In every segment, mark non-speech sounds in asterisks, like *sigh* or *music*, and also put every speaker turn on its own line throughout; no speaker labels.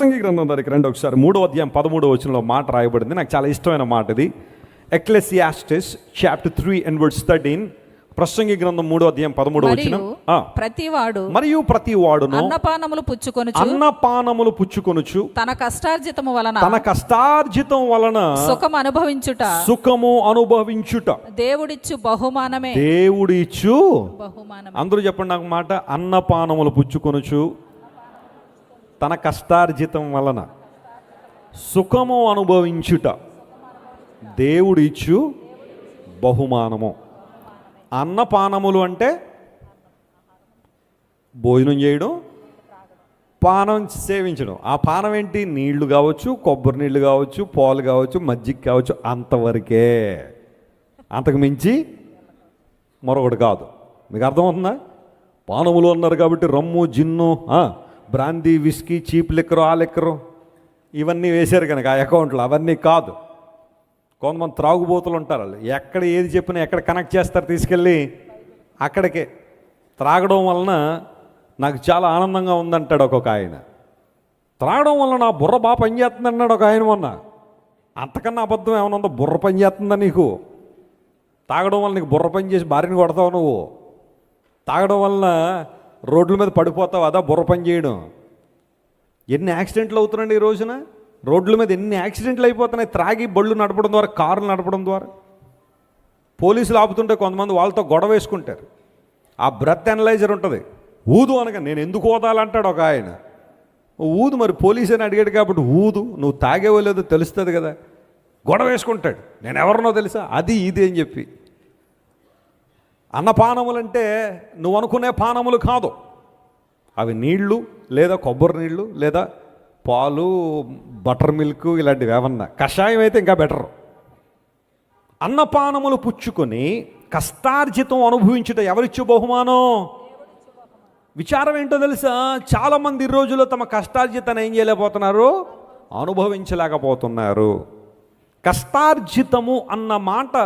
ప్రసంగి గ్రంథం దగ్గరికి రండి ఒకసారి. మూడో అధ్యాయం పదమూడో వచనంలో మాట రాయబడింది. నాకు చాలా ఇష్టమైన మాట ఇది. Ecclesiastes chapter three and words thirteen ప్రసంగి గ్రంథం మూడో అధ్యాయం పదమూడో ఆ.
ప్రతివాడు
మరియు ప్రతి వాడును
అన్నపానములు పుచ్చుకొనుచు
అన్నపానములు పుచ్చుకొనుచు
తన కష్టార్జితము వలన
తన కష్టార్జితం వలన
సుఖం అనుభవించుట.
సుఖము అనుభవించుట.
దేవుడిచ్చు బహుమానమే.
దేవుడు ఇచ్చు
బహుమానం
అందరూ చెప్పండి నాకు మాట. అన్నపానములు పుచ్చుకొనుచు తన కష్టార్జితం వలన సుఖము అనుభవించుట దేవుడు ఇచ్చు బహుమానము. అన్నపానములు అంటే భోజనం చేయడం పానం సేవించడం. ఆ పానం ఏంటి? నీళ్ళు కావచ్చు కొబ్బరి నీళ్ళు కావచ్చు పాలు కావచ్చు మజ్జిగ కావచ్చు అంతవరకే. అంతకు మించి మరొకటి కాదు. మీకు అర్థమవుతుందా? పానములు అన్నారు కాబట్టి rum gin brandy whisky cheap liquor ఆ లిక్కరు ఇవన్నీ వేశారు కనుక ఆ అకౌంట్లో. అవన్నీ కాదు. కొంతమంది త్రాగుబోతులు ఉంటారు వాళ్ళు. ఎక్కడ ఏది చెప్పినా ఎక్కడ కనెక్ట్ చేస్తారు తీసుకెళ్ళి అక్కడికే. త్రాగడం వలన నాకు చాలా ఆనందంగా ఉందంటాడు ఒక్కొక్క ఆయన. త్రాగడం వల్ల నా బుర్ర బాగా పనిచేస్తుంది అన్నాడు ఒక ఆయన మొన్న. అంతకన్నా అబద్ధం ఏమైనా ఉందో? బుర్ర పనిచేస్తుందా నీకు? తాగడం వల్ల నీకు బుర్ర పని చేసి భార్యని కొడతావు నువ్వు. తాగడం వలన రోడ్ల మీద పడిపోతావు అదా బుర్ర పని చేయడం. ఎన్ని యాక్సిడెంట్లు అవుతున్నాయండి ఈ రోజున? రోడ్ల మీద ఎన్ని యాక్సిడెంట్లు అయిపోతున్నాయి? త్రాగి బళ్ళు నడపడం ద్వారా కార్లు నడపడం ద్వారా. పోలీసులు ఆపుతుంటే కొంతమంది వాళ్ళతో గొడవ వేసుకుంటారు. ఆ బ్రెత్ అనలైజర్ ఉంటుంది. ఊదు అనగా నేను ఎందుకు ఓదాలంటాడు ఒక ఆయన. ఊదు మరి పోలీస్ అని అడిగాడు కాబట్టి ఊదు నువ్వు తాగేవో లేదో తెలుస్తుంది కదా. గొడవ వేసుకుంటాడు. నేను ఎవరినో తెలుసా? అది ఇది అని చెప్పి. అన్నపానములంటే నువ్వు అనుకునే పానములు కాదు. అవి నీళ్ళు లేదా కొబ్బరి నీళ్ళు లేదా పాలు బటర్ మిల్క్ ఇలాంటివి ఏమన్నా. కషాయం అయితే ఇంకా బెటర్. అన్నపానములు పుచ్చుకొని కష్టార్జితం అనుభవించుట ఎవరిచ్చు బహుమానం? విచారం ఏంటో తెలుసా? చాలామంది ఈ రోజుల్లో తమ కష్టార్జితాన్ని ఏం చేయలేకపోతున్నారు? అనుభవించలేకపోతున్నారు. కష్టార్జితము అన్న మాట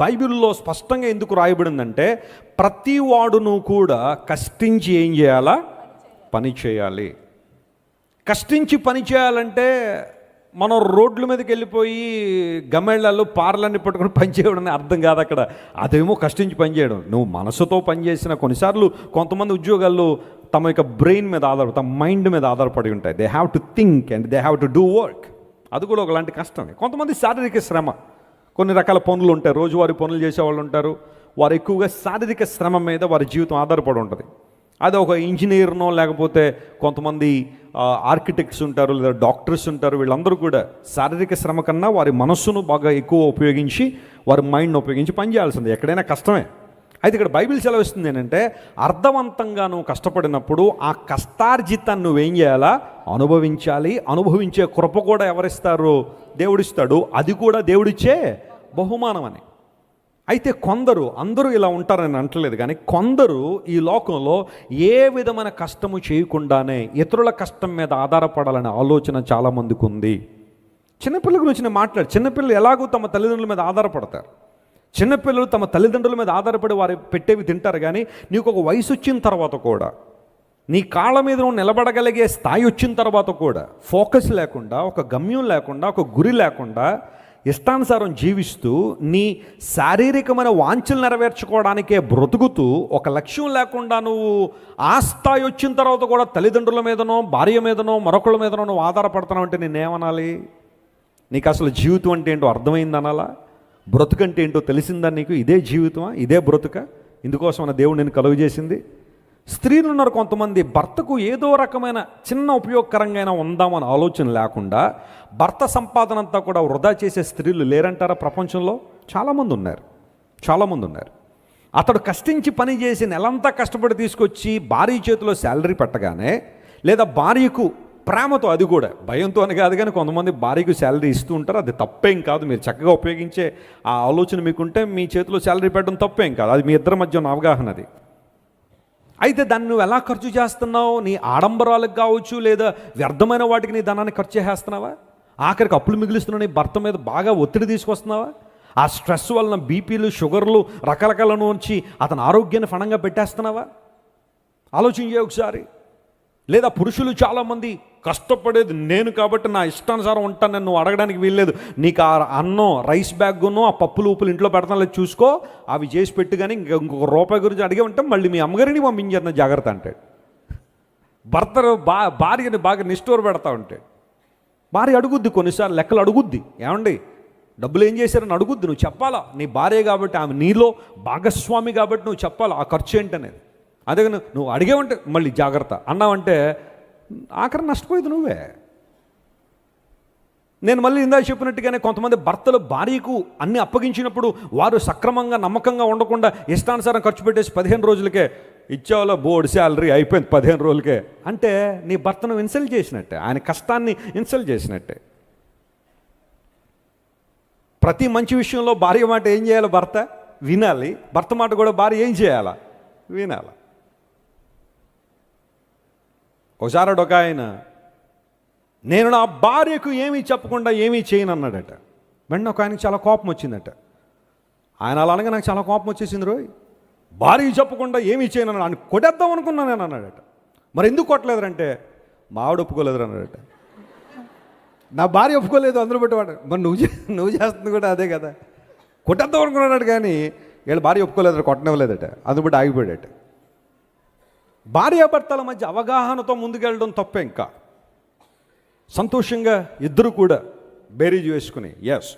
బైబిల్లో స్పష్టంగా ఎందుకు రాయబడిందంటే ప్రతి వాడును కూడా కష్టించి ఏం చేయాలా? పని చేయాలి. కష్టించి పని చేయాలంటే మనం రోడ్ల మీదకి వెళ్ళిపోయి గమ్మేళ్ళల్లో పార్లన్నీ పట్టుకొని పని చేయడం అర్థం కాదు అక్కడ. అదేమో కష్టించి పని చేయడం. నువ్వు మనసుతో పనిచేసిన కొన్నిసార్లు కొంతమంది ఉద్యోగాల్లో తమ యొక్క బ్రెయిన్ మీద ఆధారపడి తమ మైండ్ మీద ఆధారపడి ఉంటాయి. They have to think and they have to do work అది కూడా ఒకలాంటి కష్టమే. కొంతమంది శారీరక శ్రమ. కొన్ని రకాల పనులు ఉంటాయి. రోజువారి పనులు చేసేవాళ్ళు ఉంటారు. వారు ఎక్కువగా శారీరక శ్రమ మీద వారి జీవితం ఆధారపడి ఉంటుంది. అది ఒక ఇంజనీర్నో లేకపోతే కొంతమంది ఆర్కిటెక్ట్స్ ఉంటారు లేదా డాక్టర్స్ ఉంటారు. వీళ్ళందరూ కూడా శారీరక శ్రమ కన్నా వారి మనస్సును బాగా ఎక్కువ ఉపయోగించి వారి మైండ్ను ఉపయోగించి పనిచేయాల్సింది. ఎక్కడైనా కష్టమే. అయితే ఇక్కడ బైబిల్ సెలవిస్తుంది ఏంటంటే అర్థవంతంగా నువ్వు కష్టపడినప్పుడు ఆ కష్టార్జితాన్ని నువ్వేం చేయాలా? అనుభవించాలి. అనుభవించే కృప కూడా ఎవరిస్తారు? దేవుడిస్తాడు. అది కూడా దేవుడిచ్చే బహుమానం అని. అయితే కొందరు అందరూ ఇలా ఉంటారని అంటలేదు కానీ కొందరు ఈ లోకంలో ఏ విధమైన కష్టము చేయకుండానే ఇతరుల కష్టం మీద ఆధారపడాలనే ఆలోచన చాలామందికి ఉంది చిన్నపిల్లల గురించి నేను మాట్లాడు చిన్నపిల్లలు ఎలాగో తమ తల్లిదండ్రుల మీద ఆధారపడతారు. చిన్నపిల్లలు తమ తల్లిదండ్రుల మీద ఆధారపడి వారు పెట్టేవి తింటారు కానీ నీకు ఒక వయసు వచ్చిన తర్వాత కూడా నీ కాళ్ళ మీద నువ్వు నిలబడగలిగే స్థాయి వచ్చిన తర్వాత కూడా ఫోకస్ లేకుండా ఒక గమ్యం లేకుండా ఒక గురి లేకుండా ఇష్టానుసారం జీవిస్తూ నీ శారీరకమైన వాంఛలు నెరవేర్చుకోవడానికే బ్రతుకుతూ ఒక లక్ష్యం లేకుండా నువ్వు ఆ స్థాయి వచ్చిన తర్వాత కూడా తల్లిదండ్రుల మీదనో భార్య మీదనో మరొకళ్ళ మీదనో నువ్వు ఆధారపడుతున్నావు అంటే నేనేమనాలి నీకు అసలు జీవితం అంటే ఏంటో అర్థమైంది అనాలా బ్రతుకంటే ఏంటో తెలిసిందా నీకు? ఇదే జీవితమా? ఇదే బ్రతుక? ఇందుకోసం మన దేవుడు నేను కలుగు చేసింది. స్త్రీలు ఉన్నారు కొంతమంది. భర్తకు ఏదో రకమైన చిన్న ఉపయోగకరంగా ఉందామని ఆలోచన లేకుండా భర్త సంపాదన అంతా కూడా వృధా చేసే స్త్రీలు లేరంటారా ప్రపంచంలో? చాలామంది ఉన్నారు. చాలామంది ఉన్నారు. అతడు కష్టించి పని చేసి నెలంతా కష్టపడి తీసుకొచ్చి భార్య చేతిలో శాలరీ పెట్టగానే లేదా భార్యకు ప్రేమతో అది కూడా. భయంతో అని కాదు కానీ కొంతమంది భార్యకు శాలరీ ఇస్తూ ఉంటారు. అది తప్పేం కాదు. మీరు చక్కగా ఉపయోగించే ఆ ఆలోచన మీకుంటే మీ చేతిలో శాలరీ పెట్టడం తప్పేం కాదు. అది మీ ఇద్దరి మధ్య ఉన్న అవగాహన అది. అయితే దాన్ని నువ్వు ఎలా ఖర్చు చేస్తున్నావు? నీ ఆడంబరాలకు కావచ్చు లేదా వ్యర్థమైన వాటికి నీ ధనాన్ని ఖర్చు చేసేస్తున్నావా? ఆఖరికి అప్పులు మిగులుస్తున్న నీ భర్త మీద బాగా ఒత్తిడి తీసుకొస్తున్నావా? ఆ స్ట్రెస్ వలన బీపీలు షుగర్లు రకరకాల నుంచి అతని ఆరోగ్యాన్ని ఫణంగా పెట్టేస్తున్నావా? ఆలోచించే ఒకసారి. లేదా పురుషులు చాలామంది కష్టపడేది నేను కాబట్టి నా ఇష్టానుసారం ఉంటాను నువ్వు అడగడానికి వీల్లేదు. నీకు ఆ అన్నం రైస్ బ్యాగ్ను ఆ పప్పులు ఉప్పులు ఇంట్లో పెడతాను లేదు చూసుకో అవి చేసి పెట్టు కానీ ఇంకా ఇంకొక రూపాయి గురించి అడిగే ఉంటే మళ్ళీ మీ అమ్మగారిని పంపించేద్దాం జాగ్రత్త అంటాడు. భర్త బా భార్యని బాగా నిష్ఠూర పెడతా ఉంటాడు. భార్య అడుగుద్ది కొన్నిసార్లు లెక్కలు అడుగుద్ది. ఏమండి? డబ్బులు ఏం చేశారని అడుగుద్ది. నువ్వు చెప్పాలా? నీ భార్య కాబట్టి ఆమె నీలో భాగస్వామి కాబట్టి నువ్వు చెప్పాలా? ఆ ఖర్చు ఏంటనేది. అదే నువ్వు అడిగే ఉంటే మళ్ళీ జాగ్రత్త. అన్నావంటే ఆఖరి నష్టపోయేది నువ్వే. నేను మళ్ళీ ఇందాక చెప్పినట్టుగానే కొంతమంది భర్తలు భార్యకు అన్ని అప్పగించినప్పుడు వారు సక్రమంగా నమ్మకంగా ఉండకుండా ఇష్టానుసారం ఖర్చు పెట్టేసి పదిహేను రోజులకే ఇచ్చేవాళ్ళ బోర్డు శాలరీ అయిపోయింది పదిహేను రోజులకే. అంటే నీ భర్తను ఇన్సల్ట్ చేసినట్టే ఆయన కష్టాన్ని ఇన్సల్ట్ చేసినట్టే. ప్రతి మంచి విషయంలో భార్య మాట ఏం చేయాలి భర్త? వినాలి. భర్త మాట కూడా భార్య ఏం చేయాలా? వినాలా? ఒకసారి ఒక ఆయన నేను నా భార్యకు ఏమీ చెప్పకుండా ఏమీ చేయను అన్నాడట వెంటనే ఒక ఆయనకి చాలా కోపం వచ్చిందట. ఆయన అలా అనగా నాకు చాలా కోపం వచ్చేసింది రోయ్. భార్య చెప్పకుండా ఏమీ చేయను అన్నాడు ఆయన కొట్టేద్దాం అనుకున్నాను నేను అన్నాడట. మరి ఎందుకు కొట్టలేదంటే మావిడ ఒప్పుకోలేదు అన్నాడట. నా భార్య ఒప్పుకోలేదు అందరూ పెట్టేవాడు మరి నువ్వు నువ్వు చేస్తుంది కూడా అదే కదా. కొట్టేద్దాం అనుకున్నాడు కానీ వీళ్ళ భార్య ఒప్పుకోలేదు కొట్టనివ్వలేదట. అందుకు ఆగిపోయాడట. భార్యాభర్తల మధ్య అవగాహనతో ముందుకెళ్ళడం తప్పే ఇంకా. సంతోషంగా ఇద్దరు కూడా బేరీజ్ వేసుకుని ఎస్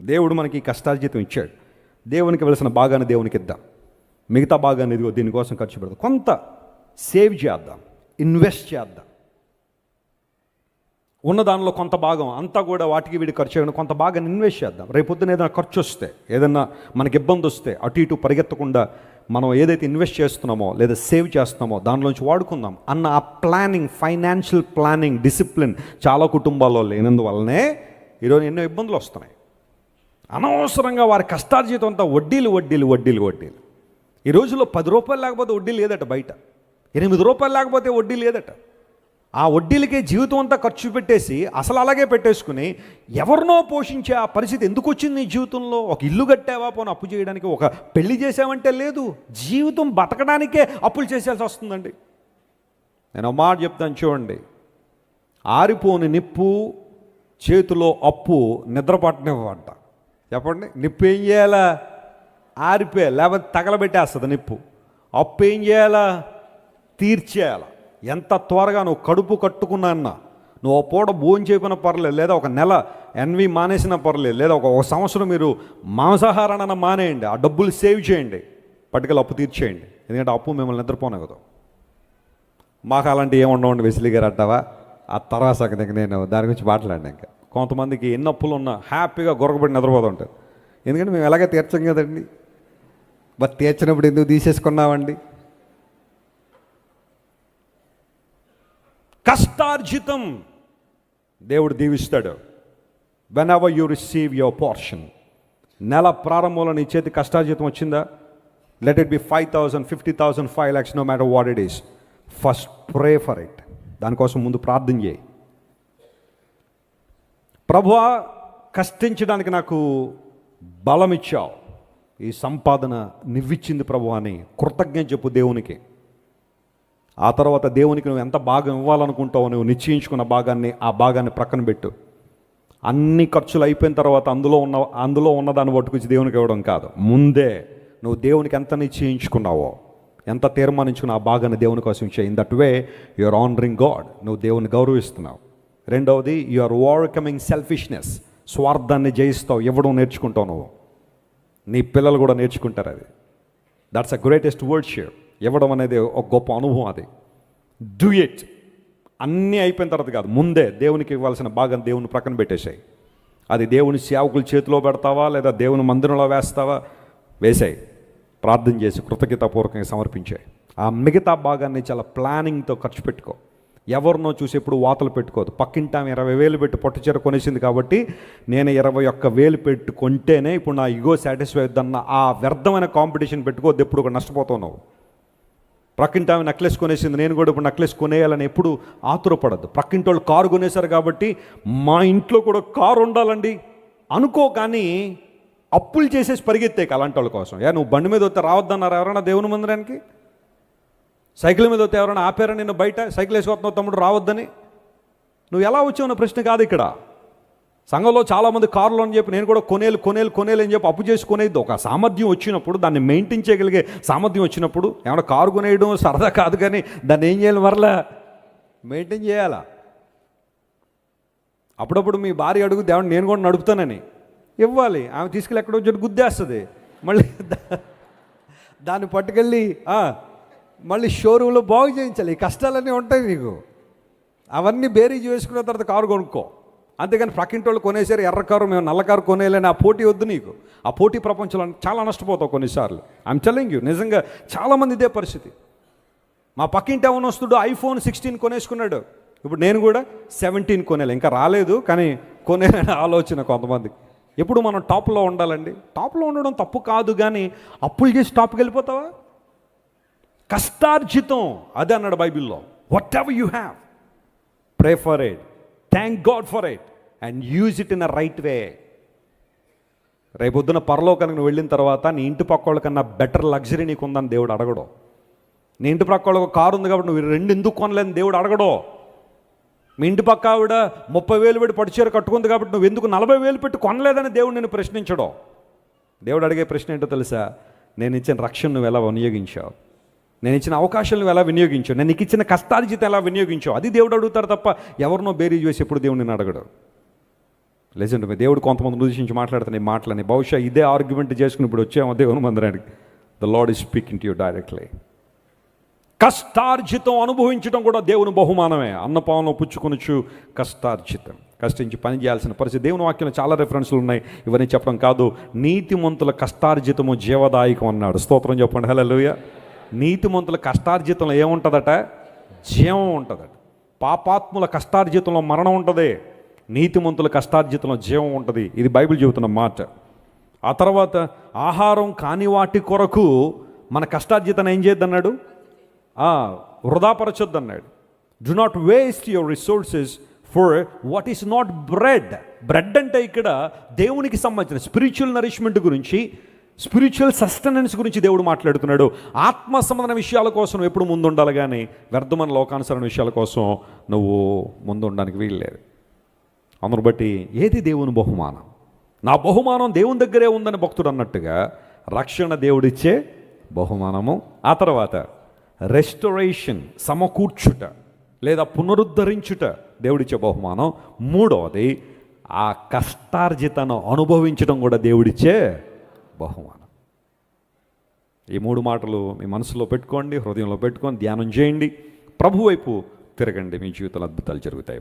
దేవుడు మనకి కష్టార్జితం ఇచ్చాడు. దేవునికి వెలసిన భాగాన్ని దేవునికి ఇద్దాం. మిగతా భాగాన్ని ఇదిగో దీనికోసం ఖర్చు పెడదాం. కొంత సేవ్ చేద్దాం. ఇన్వెస్ట్ చేద్దాం. ఉన్న దానిలో కొంత భాగం అంతా కూడా వాటికి వీడి ఖర్చు అయిన కొంత భాగాన్ని ఇన్వెస్ట్ చేద్దాం. రేపొద్దున ఏదైనా ఖర్చు వస్తే ఏదైనా మనకి ఇబ్బంది వస్తే అటు ఇటు పరిగెత్తకుండా మనం ఏదైతే ఇన్వెస్ట్ చేస్తున్నామో లేదా సేవ్ చేస్తున్నామో దానిలోంచి వాడుకుందాం అన్న ఆ ప్లానింగ్ ఫైనాన్షియల్ ప్లానింగ్ డిసిప్లిన్ చాలా కుటుంబాల్లో లేనందువల్లనే ఈరోజు ఎన్నో ఇబ్బందులు వస్తున్నాయి. అనవసరంగా వారి కష్టార్జితం అంతా వడ్డీలు వడ్డీలు వడ్డీలు వడ్డీలు. ఈ రోజుల్లో పది రూపాయలు లేకపోతే వడ్డీ లేదట బయట. ఎనిమిది రూపాయలు లేకపోతే వడ్డీ లేదట. ఆ వడ్డీలకే జీవితం అంతా ఖర్చు పెట్టేసి అసలు అలాగే పెట్టేసుకుని ఎవరినో పోషించే ఆ పరిస్థితి ఎందుకు వచ్చింది నీ జీవితంలో? ఒక ఇల్లు కట్టావా? పోనీ అప్పు చేయడానికి ఒక పెళ్ళి చేసావంటే లేదు. జీవితం బతకడానికే అప్పులు చేసేయాల్సి వస్తుందండి. నేను మాట చెప్తాను చూడండి. ఆరిపోని నిప్పు చేతిలో అప్పు నిద్రపట్టనివ్వంట చెప్పండి నిప్పు ఏం చేయాలా? ఆరిపోయా లేకపోతే తగలబెట్టేస్తుంది నిప్పు. అప్పు ఏం చేయాలా? తీర్చేయాలా. ఎంత త్వరగా నువ్వు కడుపు కట్టుకున్నా అన్నా నువ్వు ఒక పూట భోజనం చేయకపోయినా పర్లేదు లేదా ఒక నెల ఎన్వి మానేసినా పర్లేదు లేదా ఒక ఒక సంవత్సరం మీరు మాంసాహారాన్ని మానేయండి ఆ డబ్బులు సేవ్ చేయండి పట్టుకెళ్ళి అప్పు తీర్చేయండి. ఎందుకంటే అప్పు మిమ్మల్ని నిద్రపోనివ్వదు మాకు అలాంటి ఏముండవండి వెసిలి గారు అంటావా? ఆ తర్వాత సగం ఇంక నేను దాని గురించి మాట్లాడినా ఇంకా. కొంతమందికి ఎన్ని అప్పులు ఉన్నా హ్యాపీగా గొరకబడి నిద్రపోతుంటారు ఎందుకంటే మేము ఎలాగే తీర్చం కదండి. మరి తీర్చినప్పుడు ఎందుకు తీసేసుకున్నామండి? కష్టార్జితం. దేవుడు దీవిస్తాడు. Whenever you receive your portion నెల ప్రారంభంలో నీ చేతి కష్టార్జితం వచ్చిందా? Let it be five thousand fifty thousand five lakhs no matter what it is first pray for it దానికోసం ముందు ప్రార్థన చేయి. ప్రభువా కష్టించడానికి నాకు బలం ఇచ్చావు ఈ సంపాదన నివ్విచ్చింది ప్రభు అని కృతజ్ఞత చెప్పు దేవునికి. ఆ తర్వాత దేవునికి నువ్వు ఎంత భాగం ఇవ్వాలనుకుంటావో నువ్వు నిశ్చయించుకున్న భాగాన్ని ఆ భాగాన్ని ప్రక్కన పెట్టు. అన్ని ఖర్చులు అయిపోయిన తర్వాత అందులో ఉన్న అందులో ఉన్నదాన్ని పట్టుకొచ్చి దేవునికి ఇవ్వడం కాదు. ముందే నువ్వు దేవునికి ఎంత నిశ్చయించుకున్నావో ఎంత తీర్మానించుకున్న ఆ భాగాన్ని దేవుని కోసం చేయి that way your honouring God నువ్వు దేవుని గౌరవిస్తున్నావు. రెండవది యు ఆర్ ఓవర్కమింగ్ సెల్ఫిష్నెస్ స్వార్థాన్ని జయిస్తావు. ఇవ్వడం నేర్చుకుంటావు నువ్వు? నీ పిల్లలు కూడా నేర్చుకుంటారు అది. That's a greatest word share ఇవ్వడం అనేది ఒక గొప్ప అనుభవం అది. డూ ఇట్ అన్నీ అయిపోయిన తర్వాత కాదు ముందే దేవునికి ఇవ్వాల్సిన భాగం దేవుని ప్రక్కన పెట్టేశాయి. అది దేవుని సేవకుల చేతిలో పెడతావా లేదా దేవుని మందిరంలో వేస్తావా? వేసాయి ప్రార్థన చేసి కృతజ్ఞతాపూర్వకంగా సమర్పించాయి. ఆ మిగతా భాగాన్ని చాలా ప్లానింగ్తో ఖర్చు పెట్టుకో. ఎవరినో చూసి ఎప్పుడు వాతలు పెట్టుకోదు. పక్కింటి ఆమె ఇరవై వేలు పెట్టి పొట్టచీర కొనేసింది కాబట్టి నేను ఇరవై ఒక్క వేలు పెట్టుకుంటేనే ఇప్పుడు నా ఇగో సాటిస్ఫై అవుద్దన్న ఆ వ్యర్థమైన కాంపిటీషన్ పెట్టుకోవద్దు ఎప్పుడు కూడా నష్టపోతావు నువ్వు. ప్రక్కింటి ఆమె నెక్లెస్ కొనేసింది నేను కూడా ఇప్పుడు నెక్లెస్ కొనేయాలని ఎప్పుడు ఆతురపడద్దు. ప్రక్కింటి వాళ్ళు కారు కొనేశారు కాబట్టి మా ఇంట్లో కూడా కారు ఉండాలండి. అనుకో కానీ అప్పులు చేసేసి పరిగెత్తాయి అలాంటి వాళ్ళ కోసం. యా నువ్వు బండి మీద వస్తే రావద్దన్నారు ఎవరైనా దేవుని మందిరానికి? సైకిల్ మీద వస్తే ఎవరైనా ఆపారా నిన్ను బయట? సైకిల్ వేసుకొస్తున్నావు తమ్ముడు రావద్దని? నువ్వు ఎలా వచ్చావు అన్న ప్రశ్న కాదు ఇక్కడ. సంఘంలో చాలామంది కార్లు అని చెప్పి నేను కూడా కొనేలు కొనేలు కొనేలు అని చెప్పి అప్పు చేసి కొనేది ఒక సామర్థ్యం వచ్చినప్పుడు దాన్ని మెయింటైన్ చేయగలిగే సామర్థ్యం వచ్చినప్పుడు ఏమన్నా కారు కొనేయడం సరదా కాదు కానీ దాన్ని ఏం చేయాలి మరలా? మెయింటైన్ చేయాలా? అప్పుడప్పుడు మీ భార్య అడుగు దేవుడు నేను కూడా నడుపుతానని. ఇవ్వాలి. ఆమె తీసుకెళ్ళి ఎక్కడో చోటు గుద్దేస్తుంది. మళ్ళీ *laughs* దాన్ని పట్టుకెళ్ళి మళ్ళీ షోరూంలో బాగు చేయించాలి. ఈ కష్టాలన్నీ ఉంటాయి నీకు. అవన్నీ బేరీజ్ వేసుకున్న తర్వాత కారు కొనుక్కో. అంతేగాని ప్రక్కింటోళ్ళు కొనేసారు ఎర్ర కారు మేము నల్లకారు కొనేయాలని ఆ పోటీ వద్దు నీకు. ఆ పోటీ ప్రపంచంలో చాలా నష్టపోతావు కొన్నిసార్లు. ఐమ్ టెలింగ్ యూ నిజంగా చాలామంది ఇదే పరిస్థితి. మా పక్కింటి అవనొస్తుడు ఐఫోన్ సిక్స్టీన్ కొనేసుకున్నాడు. ఇప్పుడు నేను కూడా సెవెంటీన్ కొనేలే ఇంకా రాలేదు కానీ కొనేయాలనే ఆలోచన కొంతమందికి ఎప్పుడు మనం టాప్లో ఉండాలండి? టాప్లో ఉండడం తప్పు కాదు కానీ అప్పులు చేసి టాప్కి వెళ్ళిపోతావా? కష్టార్జితం అదే అన్నాడు బైబిల్లో. Whatever you have pray for thank God for it and use it in a right way రేపొద్దున పరలోకానికి నువ్వు వెళ్ళిన తర్వాత నీ ఇంటి పక్క వాళ్ళకన్నా బెటర్ లగ్జరీ నీకు ఉందని దేవుడు అడగడు. నీ ఇంటి పక్క వాళ్ళకి ఒక కారు ఉంది కాబట్టి నువ్వు రెండు ఎందుకు కొనలేని దేవుడు అడగడు. మీ ఇంటి పక్క ఆవిడ ముప్పై వేలు పెట్టి పడిచేరు కట్టుకుంది కాబట్టి నువ్వు ఎందుకు నలభై వేలు పెట్టి కొనలేదని దేవుడు నేను ప్రశ్నించడం. దేవుడు అడిగే ప్రశ్న ఏంటో తెలుసా? నేను ఇచ్చిన రక్షణ నువ్వు ఎలా వినియోగించావు? నేను ఇచ్చిన అవకాశాలను ఎలా వినియోగించావు? నేను నీకు ఇచ్చిన కష్టార్జితం ఎలా వినియోగించావు? అది దేవుడు అడుగుతాడు తప్ప ఎవరినో బేరీ చేసి ఎప్పుడు దేవుడు నేను అడగడు. లేజెండ్ మీ దేవుడు కొంతమంది ఉద్దేశించి మాట్లాడుతున్న ఈ మాటలని బహుశా ఇదే ఆర్గ్యుమెంట్ చేసుకుని ఇప్పుడు వచ్చాము దేవుని మందిరానికి. The Lord is speaking to you directly కష్టార్జితం అనుభవించడం కూడా దేవుని బహుమానమే. అన్నపానం పుచ్చుకొనుచు కష్టార్జితం. కష్టించి పని చేయాల్సిన పరిస్థితి. దేవుని వాక్యంలో చాలా రెఫరెన్స్లు ఉన్నాయి. ఇవన్నీ చెప్పడం కాదు. నీతిమంతుల కష్టార్జితము జీవదాయకం అన్నాడు. స్తోత్రం చెప్పండి. హలోయ నీతిమంతుల కష్టార్జితంలో ఏముంటుందట? జీవం ఉంటుందట. పాపాత్ముల కష్టార్జితంలో మరణం ఉంటుంది. నీతిమంతుల కష్టార్జితంలో జీవం ఉంటుంది. ఇది బైబిల్ చెబుతున్న మాట. ఆ తర్వాత ఆహారం కాని వాటి కొరకు మన కష్టార్జితను ఏం చేయొద్దన్నాడు అన్నాడు వృధాపరచొద్దు అన్నాడు do not waste your resources for what is not bread bread అంటే ఇక్కడ దేవునికి సంబంధించిన స్పిరిచువల్ నరిష్మెంట్ గురించి స్పిరిచువల్ సస్టెనెన్స్ గురించి దేవుడు మాట్లాడుతున్నాడు. ఆత్మ సంబంధన విషయాల కోసం ఎప్పుడు ముందుండాలి కానీ వ్యర్థమైన లోకానుసరణ విషయాల కోసం నువ్వు ముందు ఉండడానికి వీల్లేదు. అందును బట్టి ఏది దేవుని బహుమానం? నా బహుమానం దేవుని దగ్గరే ఉందని భక్తుడు అన్నట్టుగా రక్షణ దేవుడిచ్చే బహుమానము. ఆ తర్వాత రెస్టరేషన్ సమకూర్చుట లేదా పునరుద్ధరించుట దేవుడిచ్చే బహుమానం. మూడవది ఆ కష్టార్జితను అనుభవించడం కూడా దేవుడిచ్చే బహుమానం. ఈ మూడు మాటలు మీ మనసులో పెట్టుకోండి హృదయంలో పెట్టుకొని ధ్యానం చేయండి. ప్రభు వైపు తిరగండి మీ జీవితంలో అద్భుతాలు జరుగుతాయి.